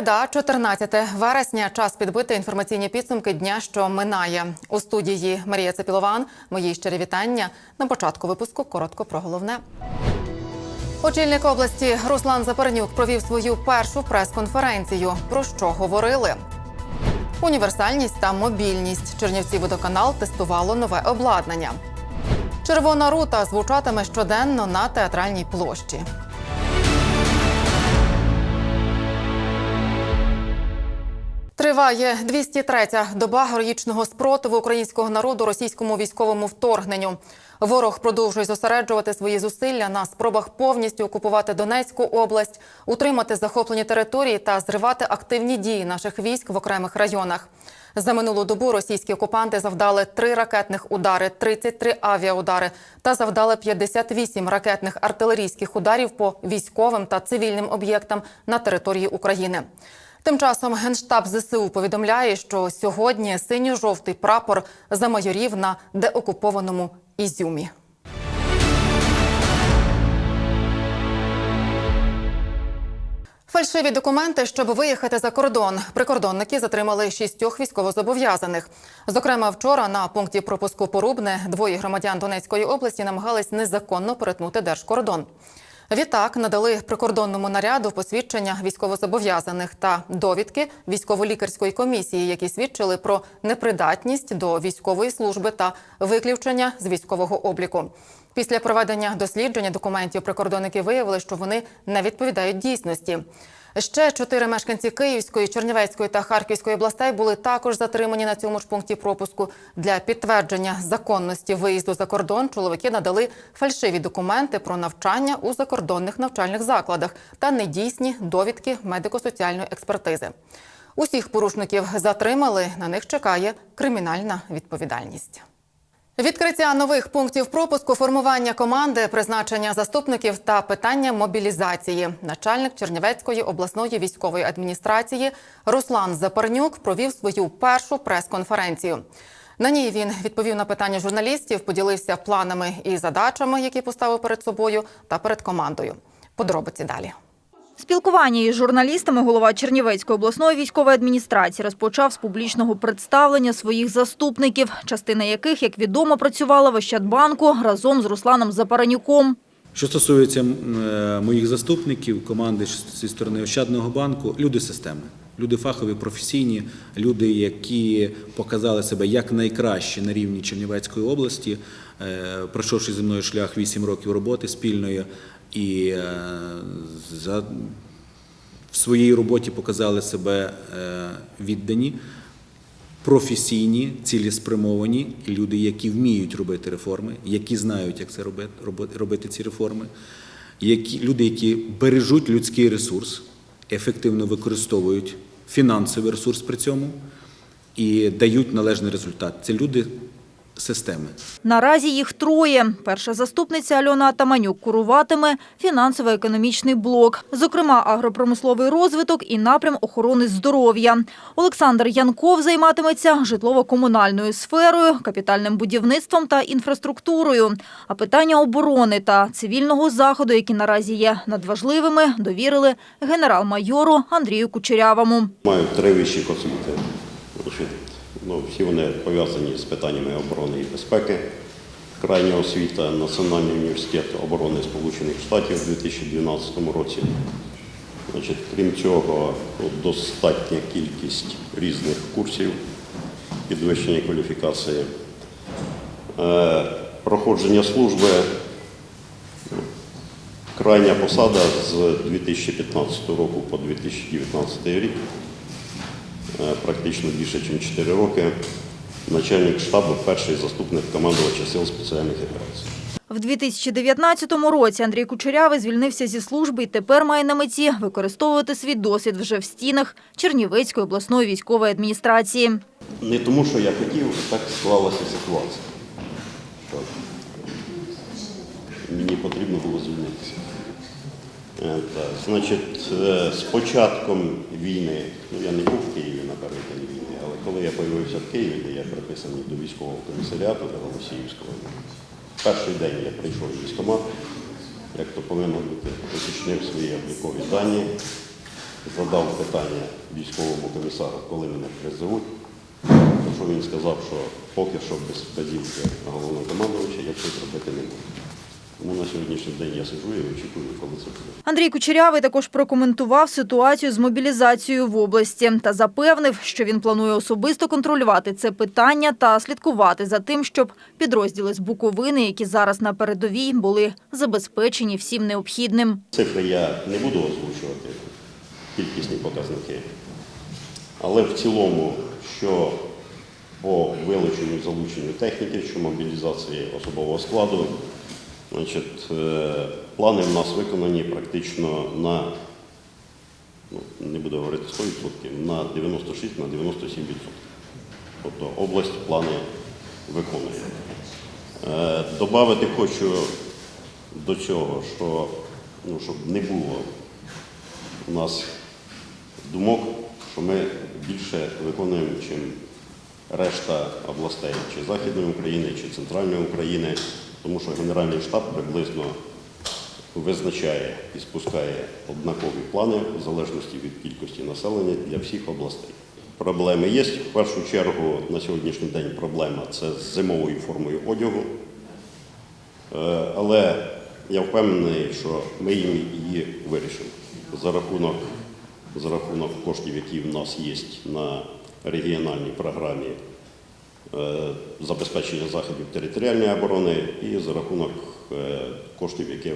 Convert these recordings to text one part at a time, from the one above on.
Середа, 14 вересня. Час підбити інформаційні підсумки дня, що минає. У студії Марія Цепілован. Мої щирі вітання. На початку випуску коротко про головне. Очільник області Руслан Запорнюк провів свою першу прес-конференцію. Про що говорили? Універсальність та мобільність. Чернівці водоканал тестувало нове обладнання. Червона рута звучатиме щоденно на театральній площі. Триває 203-я доба героїчного спротиву українського народу російському військовому вторгненню. Ворог продовжує зосереджувати свої зусилля на спробах повністю окупувати Донецьку область, утримати захоплені території та зривати активні дії наших військ в окремих районах. За минулу добу російські окупанти завдали три ракетних удари, 33 авіаудари та завдали 58 ракетних артилерійських ударів по військовим та цивільним об'єктам на території України. Тим часом генштаб ЗСУ повідомляє, що сьогодні синьо-жовтий прапор замайорів на деокупованому Ізюмі. Фальшиві документи, щоб виїхати за кордон. Прикордонники затримали шістьох військовозобов'язаних. Зокрема, вчора на пункті пропуску Порубне двоє громадян Донецької області намагались незаконно перетнути держкордон. Відтак надали прикордонному наряду посвідчення військовозобов'язаних та довідки військово-лікарської комісії, які свідчили про непридатність до військової служби та виключення з військового обліку. Після проведення дослідження документів прикордонники виявили, що вони не відповідають дійсності. Ще чотири мешканці Київської, Чернівецької та Харківської областей були також затримані на цьому ж пункті пропуску. Для підтвердження законності виїзду за кордон чоловіки надали фальшиві документи про навчання у закордонних навчальних закладах та недійсні довідки медико-соціальної експертизи. Усіх порушників затримали. На них чекає кримінальна відповідальність. Відкриття нових пунктів пропуску, формування команди, призначення заступників та питання мобілізації. Начальник Чернівецької обласної військової адміністрації Руслан Запарнюк провів свою першу прес-конференцію. На ній він відповів на питання журналістів, поділився планами і задачами, які поставив перед собою та перед командою. Подробиці далі. Спілкування із журналістами голова Чернівецької обласної військової адміністрації розпочав з публічного представлення своїх заступників, частина яких, як відомо, працювала в Ощадбанку разом з Русланом Запаранюком. Що стосується е, моїх заступників, команди зі сторони Ощадного банку, люди системи, люди фахові, професійні, люди, які показали себе як найкраще на рівні Чернівецької області, е, пройшовши зі мною шлях 8 років роботи спільної і е, за в своїй роботі показали себе е, віддані, професійні, цілеспрямовані люди, які вміють робити реформи, які знають, як це робити, робити, ці реформи, які, люди, які бережуть людський ресурс, ефективно використовують фінансовий ресурс при цьому і дають належний результат. Це люди системи. Наразі їх троє. Перша заступниця Альона Атаманюк куруватиме фінансово-економічний блок, зокрема агропромисловий розвиток і напрям охорони здоров'я. Олександр Янков займатиметься житлово-комунальною сферою, капітальним будівництвом та інфраструктурою. А питання оборони та цивільного заходу, які наразі є надважливими, довірили генерал-майору Андрію Кучерявому. Маю три вищих освіти. Ну, всі вони пов'язані з питаннями оборони і безпеки. Крайня освіта Національний університет оборони Сполучених Штатів у 2012 році. Значить, крім цього, достатня кількість різних курсів підвищення кваліфікації. Е, проходження служби крайня посада з 2015 року по 2019 рік практично більше, ніж 4 роки. Начальник штабу, перший заступник командувача сил спеціальних операцій. В 2019 році Андрій Кучерявий звільнився зі служби і тепер має на меті використовувати свій досвід вже в стінах Чернівецької обласної військової адміністрації. Не тому, що я хотів, так склалася ситуація. Мені потрібно було звільнитися. Е, Значить, е, з початком війни, ну я не був в Києві напередодні війни, але коли я з'явився в Києві, де я приписаний до військового комісаріату до Голосіївського, перший день я прийшов в військкомат, як то повинно бути, уточнив свої облікові дані, задав питання військовому комісару, коли мене призовуть, то що він сказав, що поки що без вказівки головнокомандувача я це зробити не можу. Тому на сьогоднішній день я сиджу і очікую, коли це буде. Андрій Кучерявий також прокоментував ситуацію з мобілізацією в області та запевнив, що він планує особисто контролювати це питання та слідкувати за тим, щоб підрозділи з Буковини, які зараз на передовій, були забезпечені всім необхідним. Цифри я не буду озвучувати, кількісні показники. Але в цілому, що по вилученню залученню техніки, що мобілізації особового складу, значить, е, плани в нас виконані практично на, ну, не буду говорити 100%, на 96-97%. Тобто область плани виконує. Е, Добавити хочу до цього, що ну, щоб не було у нас думок, що ми більше виконуємо, ніж решта областей, чи Західної України, чи Центральної України, тому що Генеральний штаб приблизно визначає і спускає однакові плани в залежності від кількості населення для всіх областей. Проблеми є. В першу чергу на сьогоднішній день проблема це з зимовою формою одягу. Е, Але я впевнений, що ми їм її вирішимо за рахунок, за рахунок коштів, які в нас є на регіональній програмі забезпечення заходів територіальної оборони і за рахунок е, коштів, які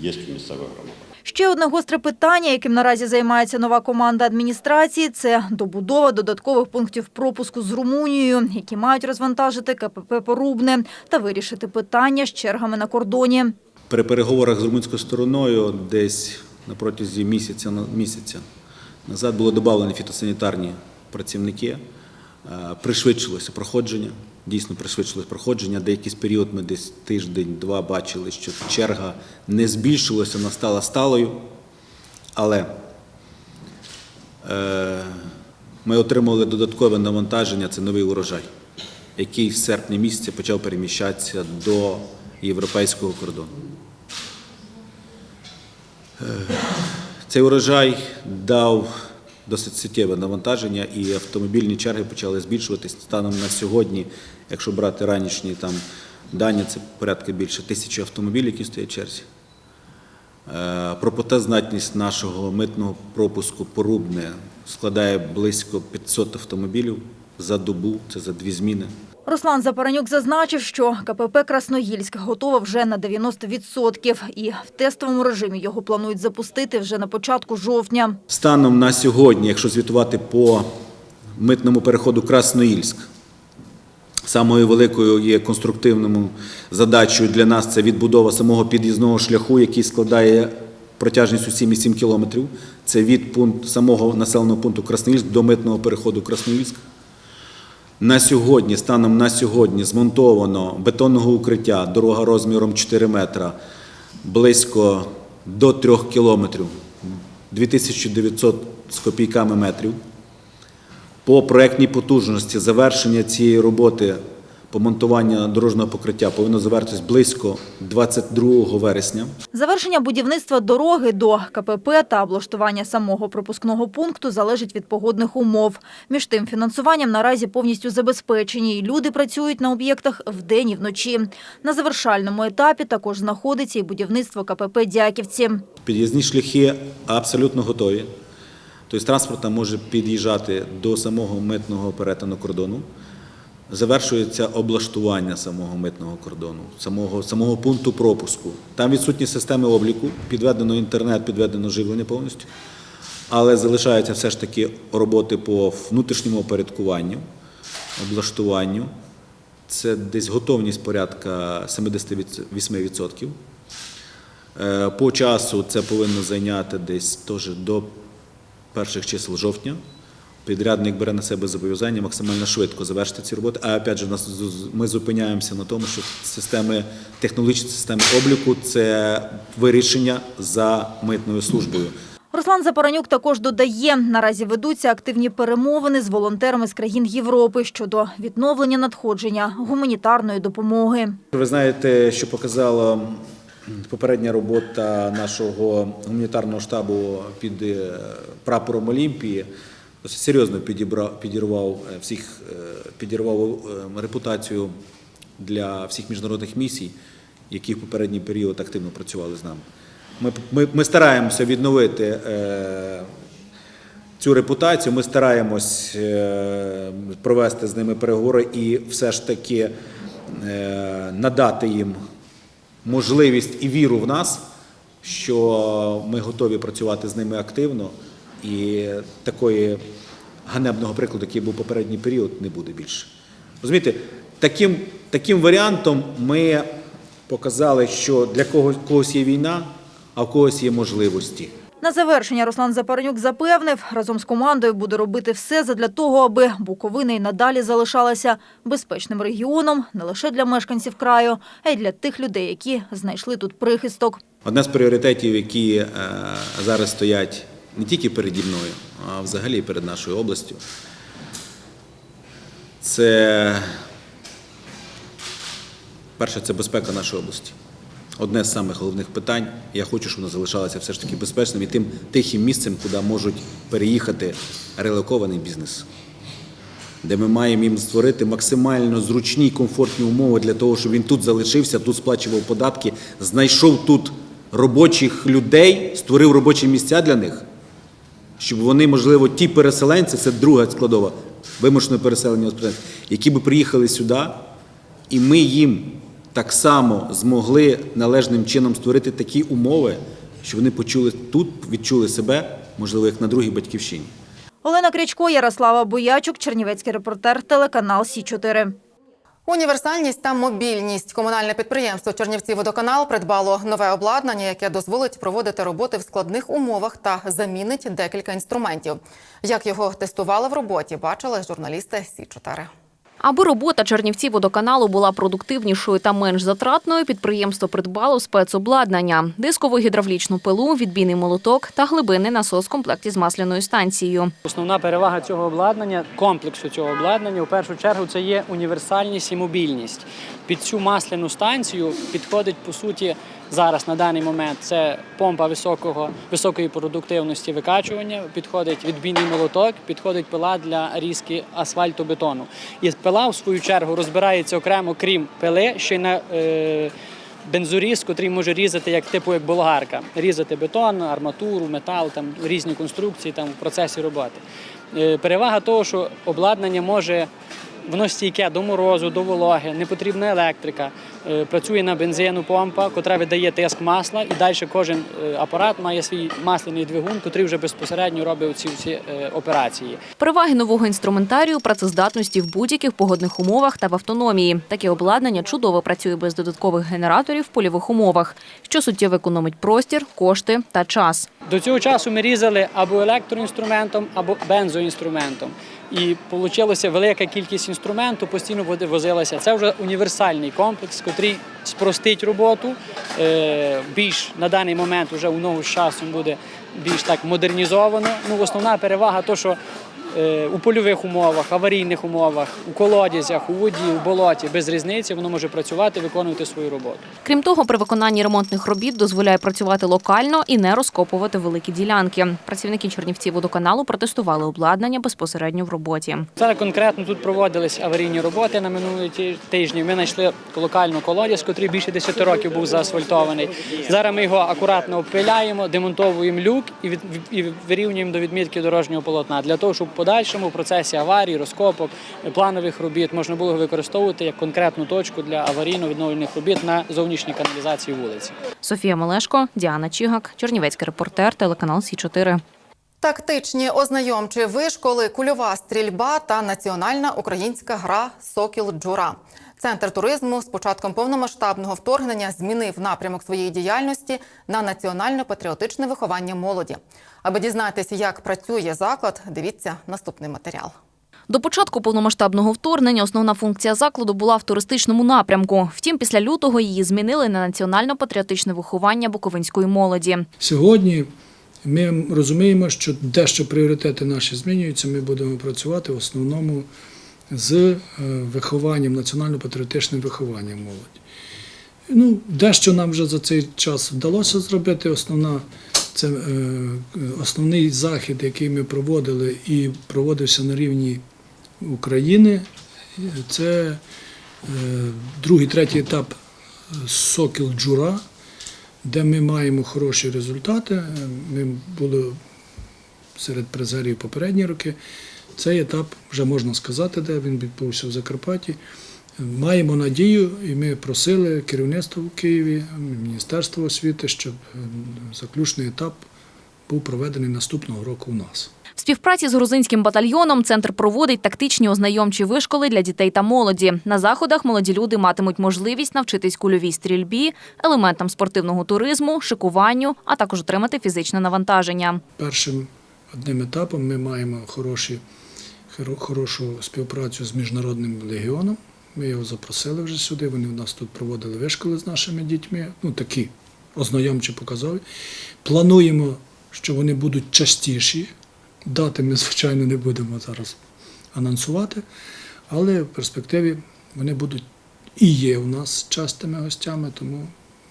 є в місцевих громадах. Ще одне гостре питання, яким наразі займається нова команда адміністрації, це добудова додаткових пунктів пропуску з Румунією, які мають розвантажити КПП Порубне та вирішити питання з чергами на кордоні. При переговорах з румунською стороною десь на протязі місяця, місяця назад було додано фітосанітарні працівники. Е, Пришвидшилося проходження, дійсно пришвидшилось проходження. Деякий період ми десь тиждень-два бачили, що черга не збільшилася, вона стала сталою. Але е, ми отримали додаткове навантаження, це новий урожай, який в серпні місяці почав переміщатися до європейського кордону. Цей урожай дав досить суттєве навантаження, і автомобільні черги почали збільшуватись. Станом на сьогодні, якщо брати ранішні там дані, це порядка більше тисячі автомобілів, які стоять в черзі. Е, Пропотоздатність нашого митного пропуску порубне складає близько 500 автомобілів за добу, це за дві зміни. Руслан Запаранюк зазначив, що КПП Красноїльськ готова вже на 90% і в тестовому режимі його планують запустити вже на початку жовтня. Станом на сьогодні, якщо звітувати по митному переходу Красноїльськ, самою великою є конструктивною задачею для нас це відбудова самого під'їзного шляху, який складає протяжністю 7,7 кілометрів. Це від пункт, самого населеного пункту Красноїльськ до митного переходу Красноїльськ. На сьогодні, станом на сьогодні, змонтовано бетонного укриття, дорога розміром 4 метра, близько до 3 кілометрів, 2900 з копійками метрів. По проектній потужності завершення цієї роботи по монтуванню дорожнього покриття повинно завершитись близько 22 вересня. Завершення будівництва дороги до КПП та облаштування самого пропускного пункту залежить від погодних умов. Між тим, фінансуванням наразі повністю забезпечені, і люди працюють на об'єктах вдень і вночі. На завершальному етапі також знаходиться і будівництво КПП «Дяківці». Під'їзні шляхи абсолютно готові. Тобто транспорт може під'їжджати до самого митного перетину кордону. Завершується облаштування самого митного кордону, самого, самого пункту пропуску. Там відсутні системи обліку, підведено інтернет, підведено живлення повністю. Але залишаються все ж таки роботи по внутрішньому опорядкуванню, облаштуванню. Це десь готовність порядка 78%. Е, По часу це повинно зайняти десь теж до перших чисел жовтня. Підрядник бере на себе зобов'язання максимально швидко завершити ці роботи. А опять же, нас ми зупиняємося на тому, що системи, технологічні системи обліку це вирішення за митною службою. Руслан Запаранюк також додає, наразі ведуться активні перемовини з волонтерами з країн Європи щодо відновлення надходження гуманітарної допомоги. Ви знаєте, що показало попередня робота нашого гуманітарного штабу під е, прапором Олімпії досить серйозно підірвав е, всіх, е, підірвав е, репутацію для всіх міжнародних місій, які в попередній період активно працювали з нами. Ми, ми, ми стараємося відновити цю репутацію. Ми стараємось провести з ними переговори і все ж таки надати їм можливість і віру в нас, що ми готові працювати з ними активно, і такої ганебного прикладу, який був попередній період, не буде більше. Розумієте, таким, таким варіантом ми показали, що для когось, когось є війна, а в когось є можливості. На завершення Руслан Запарнюк запевнив, разом з командою буде робити все задля того, аби Буковина й надалі залишалася безпечним регіоном не лише для мешканців краю, а й для тих людей, які знайшли тут прихисток. Одне з пріоритетів, які е, зараз стоять не тільки переді мною, а взагалі перед нашою областю, це перше, це безпека нашої області. Одне з самих головних питань. Я хочу, щоб вона залишалася все ж таки безпечним і тим тихим місцем, куди можуть переїхати релокований бізнес де ми маємо їм створити максимально зручні і комфортні умови для того, щоб він тут залишився, тут сплачував податки, знайшов тут робочих людей, створив робочі місця для них, щоб вони, можливо, ті переселенці, це друга складова вимушене переселення, які би приїхали сюди, і ми їм так само змогли належним чином створити такі умови, що вони почули тут, відчули себе, можливо, як на другій батьківщині. Олена Крячко, Ярослава Боячук, Чернівецький репортер, телеканал Сі 4 Універсальність та мобільність. Комунальне підприємство Чернівці водоканал придбало нове обладнання, яке дозволить проводити роботи в складних умовах та замінить декілька інструментів. Як його тестували в роботі, бачили журналісти Сі 4 Аби робота Чернівці водоканалу була продуктивнішою та менш затратною, підприємство придбало спецобладнання, дискову гідравлічну пилу, відбійний молоток та глибинний насос в комплекті з масляною станцією. Основна перевага цього обладнання, комплексу цього обладнання, у першу чергу, це є універсальність і мобільність. Під цю масляну станцію підходить по суті зараз на даний момент. Це помпа високого високої продуктивності викачування. Підходить відбійний молоток, підходить пила для різки асфальтобетону. І пила, в свою чергу, розбирається окремо, крім пили, ще й на е, бензоріз, котрий може різати як типу як болгарка, різати бетон, арматуру, метал, там різні конструкції там в процесі роботи. Е, Перевага того, що обладнання може воно стійке до морозу, до вологи, не потрібна електрика. Е, Працює на бензину помпа, котра видає тиск масла, і далі кожен е, апарат має свій масляний двигун, котрий вже безпосередньо робить ці всі е, операції. Переваги нового інструментарію працездатності в будь-яких погодних умовах та в автономії. Таке обладнання чудово працює без додаткових генераторів в польових умовах, що суттєво економить простір, кошти та час. До цього часу ми різали або електроінструментом, або бензоінструментом. І вийшла велика кількість інструменту, постійно возилася. Це вже універсальний комплекс, який спростить роботу. е, Більш на даний момент вже у ногу з часом буде більш так модернізовано. Ну, основна перевага то, що у польових умовах, аварійних умовах, у колодязях, у воді, у болоті без різниці воно може працювати, виконувати свою роботу. Крім того, при виконанні ремонтних робіт дозволяє працювати локально і не розкопувати великі ділянки. Працівники Чернівці водоканалу протестували обладнання безпосередньо в роботі. Зараз конкретно тут проводились аварійні роботи на минулий ті- тижні. Ми знайшли локальну колодязь, який більше 10 років був заасфальтований. Зараз ми його акуратно обпиляємо, демонтовуємо люк і, вирівнюємо до відмітки дорожнього полотна для того, щоб подальшому в процесі аварій, розкопок, планових робіт можна було використовувати як конкретну точку для аварійно-відновлених робіт на зовнішній каналізації вулиці. Софія Малешко, Діана Чігак, Чернівецький репортер, телеканал Сі 4 Тактичні ознайомчі вишколи, кульова стрільба та національна українська гра Сокіл Джура. Центр туризму з початком повномасштабного вторгнення змінив напрямок своєї діяльності на національно-патріотичне виховання молоді. Аби дізнатися, як працює заклад, дивіться наступний матеріал. До початку повномасштабного вторгнення основна функція закладу була в туристичному напрямку. Втім, після лютого її змінили на національно-патріотичне виховання буковинської молоді. Сьогодні ми розуміємо, що дещо пріоритети наші змінюються. Ми будемо працювати в основному з е, вихованням, національно-патріотичним вихованням молоді. Ну, дещо нам вже за цей час вдалося зробити. Основна, це, е, основний захід, який ми проводили і проводився на рівні України, це е, другий, третій етап Сокіл Джура, де ми маємо хороші результати. Ми були серед призерів попередні роки. Цей етап вже можна сказати, де він відбувся в Закарпатті. Маємо надію, і ми просили керівництво в Києві, Міністерство освіти, щоб е, заключний етап був проведений наступного року у нас. В співпраці з грузинським батальйоном центр проводить тактичні ознайомчі вишколи для дітей та молоді. На заходах молоді люди матимуть можливість навчитись кульовій стрільбі, елементам спортивного туризму, шикуванню, а також отримати фізичне навантаження. Першим одним етапом ми маємо хороші, хоро- хорошу співпрацю з Міжнародним легіоном. Ми його запросили вже сюди. Вони в нас тут проводили вишколи з нашими дітьми. Ну такі ознайомчі показові. Плануємо, що вони будуть частіші. Дати ми, звичайно, не будемо зараз анонсувати, але в перспективі вони будуть і є у нас частими гостями, тому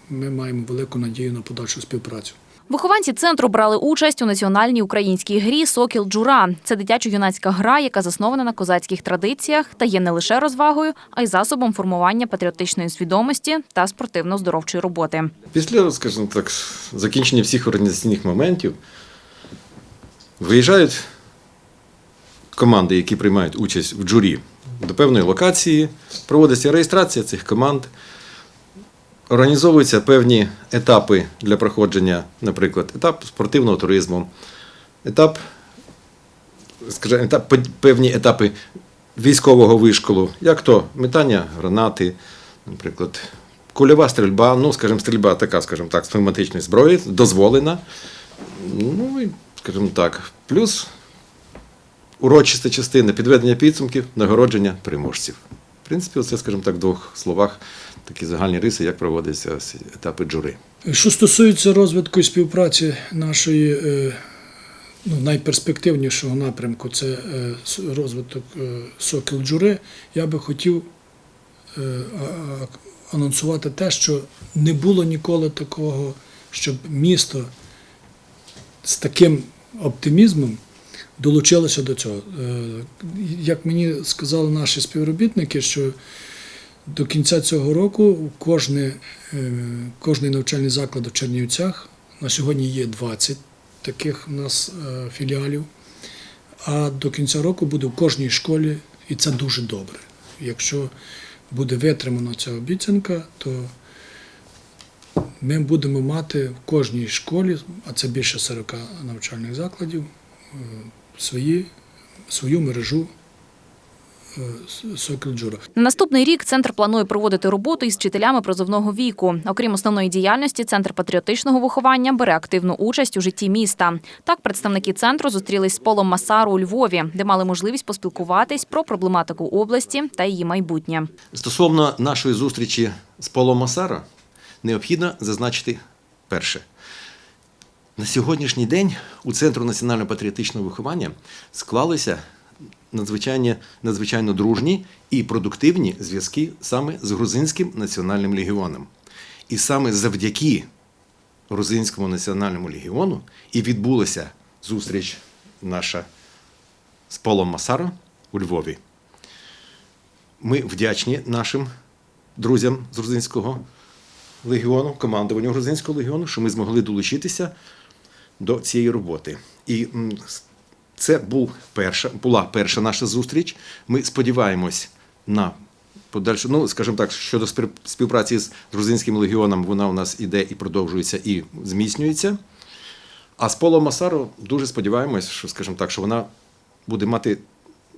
ми маємо велику надію на подальшу співпрацю. Вихованці центру брали участь у національній українській грі Сокіл Джура. Це дитячо-юнацька гра, яка заснована на козацьких традиціях та є не лише розвагою, а й засобом формування патріотичної свідомості та спортивно-здоровчої роботи. Після, скажімо так, закінчення всіх організаційних моментів виїжджають команди, які приймають участь в джурі до певної локації, проводиться реєстрація цих команд, організовуються певні етапи для проходження, наприклад, етап спортивного туризму, етап, скажімо, етап, певні етапи військового вишколу, як то метання гранати, наприклад, кульова стрільба, ну, скажімо, стрільба така, скажімо так, з пневматичної зброї, дозволена. Ну і, скажімо так, плюс урочиста частина підведення підсумків, нагородження переможців. В принципі, це, скажімо так, в двох словах такі загальні риси, як проводяться етапи джури. Що стосується розвитку і співпраці нашої е, ну, найперспективнішого напрямку, це е, розвиток е, Сокіл Джури, я би хотів анонсувати те, що не було ніколи такого, щоб місто з таким оптимізмом долучилося до цього. Як мені сказали наші співробітники, що до кінця цього року кожне, е, кожний навчальний заклад в Чернівцях на сьогодні є 20 таких у нас е, філіалів. А до кінця року буде в кожній школі, і це дуже добре. Якщо буде витримана ця обіцянка, то ми будемо мати в кожній школі, а це більше 40 навчальних закладів, е, свої, свою мережу. На наступний рік центр планує проводити роботу із вчителями призовного віку. Окрім основної діяльності, центр патріотичного виховання бере активну участь у житті міста. Так, представники центру зустрілись з Полом Масару у Львові, де мали можливість поспілкуватись про проблематику області та її майбутнє. Стосовно нашої зустрічі з Полом Масара, необхідно зазначити перше. На сьогоднішній день у Центру національно-патріотичного виховання склалися надзвичайно, надзвичайно дружні і продуктивні зв'язки саме з Грузинським національним легіоном. І саме завдяки Грузинському національному легіону і відбулася зустріч наша з Полом Масаром у Львові. Ми вдячні нашим друзям з грузинського легіону, командуванню грузинського легіону, що ми змогли долучитися до цієї роботи. І це був перша, була перша наша зустріч. Ми сподіваємось на подальшу, ну, скажімо так, щодо спів- співпраці з грузинським легіоном, вона у нас іде і продовжується, і зміцнюється. А з Полом Масаро дуже сподіваємось, що, скажімо так, що вона буде мати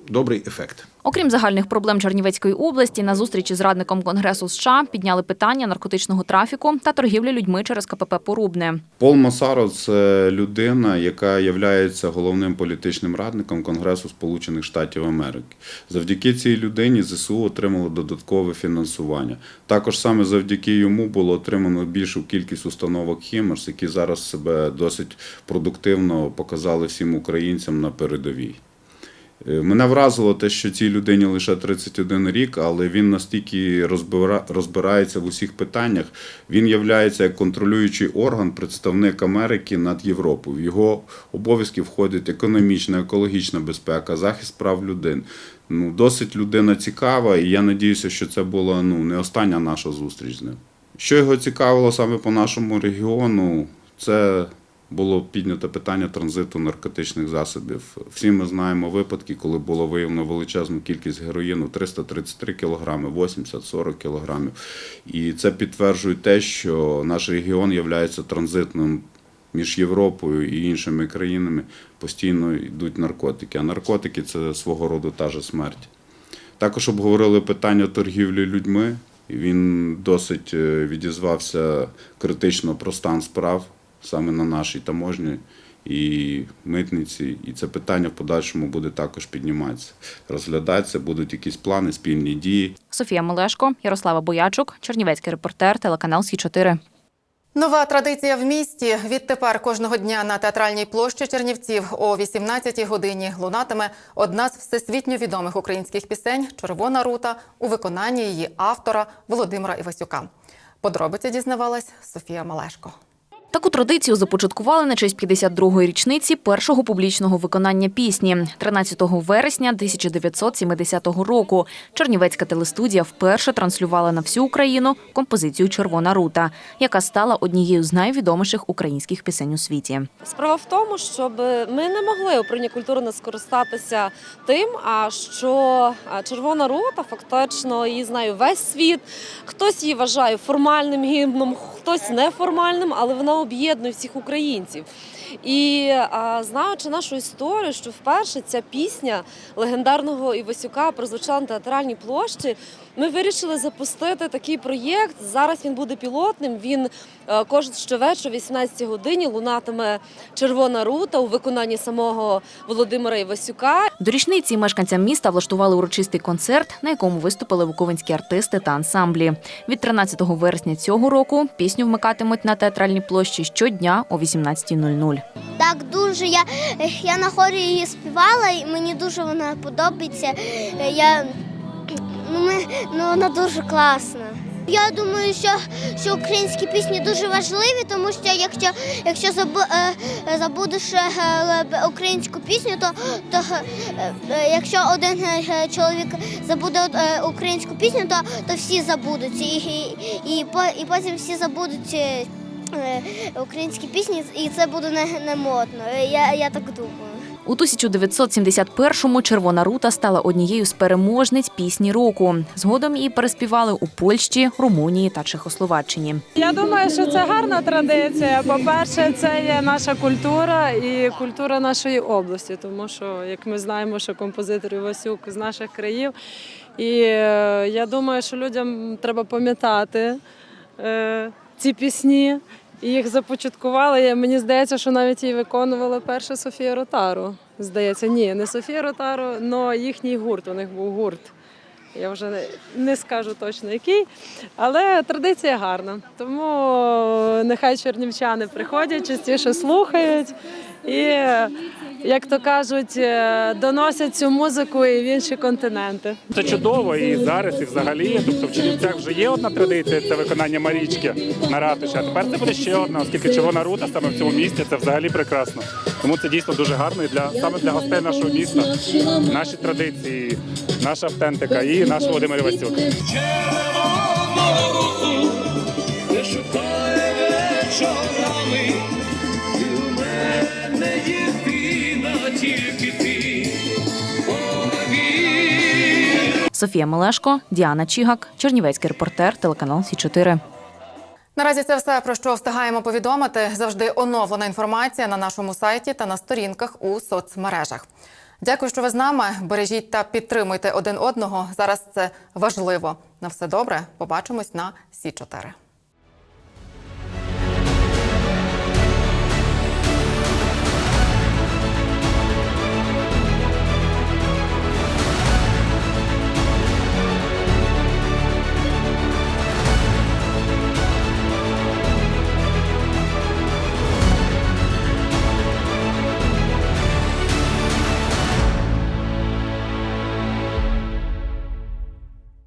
добрий ефект. Окрім загальних проблем Чернівецької області, на зустрічі з радником Конгресу США підняли питання наркотичного трафіку та торгівлі людьми через КПП Порубне. Пол Масаро це людина, яка є головним політичним радником Конгресу Сполучених Штатів Америки. Завдяки цій людині ЗСУ отримало додаткове фінансування. Також саме завдяки йому було отримано більшу кількість установок Хімерс, які зараз себе досить продуктивно показали всім українцям на передовій. Е, Мене вразило те, що цій людині лише 31 рік, але він настільки розбира- розбирається в усіх питаннях. Він являється як контролюючий орган, представник Америки над Європою. В його обов'язки входить економічна, екологічна безпека, захист прав людини. Ну, досить людина цікава, і я надіюся, що це була ну, не остання наша зустріч з ним. Що його цікавило саме по нашому регіону, це було піднято питання транзиту наркотичних засобів. Всі ми знаємо випадки, коли було виявлено величезну кількість героїну 333 кілограми, 80-40 кілограмів. І це підтверджує те, що наш регіон є транзитним між Європою і іншими країнами. Постійно йдуть наркотики. А наркотики це свого роду та же смерть. Також обговорили питання торгівлі людьми. Він досить е, відізвався критично про стан справ саме на нашій таможні і митниці. І це питання в подальшому буде також підніматися, розглядатися, будуть якісь плани, спільні дії. Софія Мелешко, Ярослава Боячук, Чернівецький репортер, телеканал Сі 4 Нова традиція в місті. Відтепер кожного дня на театральній площі Чернівців о 18-й годині лунатиме одна з всесвітньо відомих українських пісень Червона рута у виконанні її автора Володимира Івасюка. Подробиці дізнавалась Софія Малешко. Таку традицію започаткували на честь 52-ї річниці першого публічного виконання пісні. 13 вересня 1970 року Чернівецька телестудія вперше транслювала на всю Україну композицію Червона рута, яка стала однією з найвідоміших українських пісень у світі. Справа в тому, щоб ми не могли управління культури не скористатися тим, а що червона рута фактично її знає весь світ. Хтось її вважає формальним гімном, хтось неформальним, але вона об'єднує всіх українців. І а, знаючи нашу історію, що вперше ця пісня легендарного Івасюка прозвучала на театральній площі, ми вирішили запустити такий проєкт. Зараз він буде пілотним. Він е, кожен щовечір о 18 годині лунатиме червона рута у виконанні самого Володимира Івасюка. До річниці мешканцям міста влаштували урочистий концерт, на якому виступили буковинські артисти та ансамблі. Від 13 вересня цього року пісню вмикатимуть на театральній площі щодня о 18.00. Так, дуже я, я на хорі її співала, і мені дуже вона подобається. Я, ну, ну, вона дуже класна. Я думаю, що, що українські пісні дуже важливі, тому що якщо, якщо е, забудеш е, е, українську пісню, то, то якщо один чоловік забуде українську пісню, то, то всі забудуть. І, і, і, і потім всі забудуть. Українські пісні, і це буде не, не модно. Я, я так думаю. У 1971-му Червона рута стала однією з переможниць пісні року. Згодом її переспівали у Польщі, Румунії та Чехословаччині. Я думаю, що це гарна традиція. По-перше, це є наша культура і культура нашої області, тому що, як ми знаємо, що композитор Івасюк з наших країв. І е, я думаю, що людям треба пам'ятати е, ці пісні. І їх започаткували. Мені здається, що навіть її виконувала перша Софія Ротару. Здається, ні, не Софія Ротару, але їхній гурт. У них був гурт. Я вже не скажу точно який, але традиція гарна. Тому нехай чернівчани приходять, частіше слухають і, як то кажуть, е, доносять цю музику і в інші континенти. Це чудово і зараз, і взагалі. Тобто в Чернівцях вже є одна традиція це виконання Марічки на ратуші. А тепер це буде ще одна, оскільки червона рута саме в цьому місті це взагалі прекрасно. Тому це дійсно дуже гарно і для саме для гостей нашого міста, наші традиції, наша автентика і наш Володимир Івасюк. Софія Мелешко, Діана Чігак, Чернівецький репортер, телеканал Сі 4 Наразі це все про що встигаємо повідомити. Завжди оновлена інформація на нашому сайті та на сторінках у соцмережах. Дякую, що ви з нами. Бережіть та підтримуйте один одного. Зараз це важливо. На все добре. Побачимось на Сі 4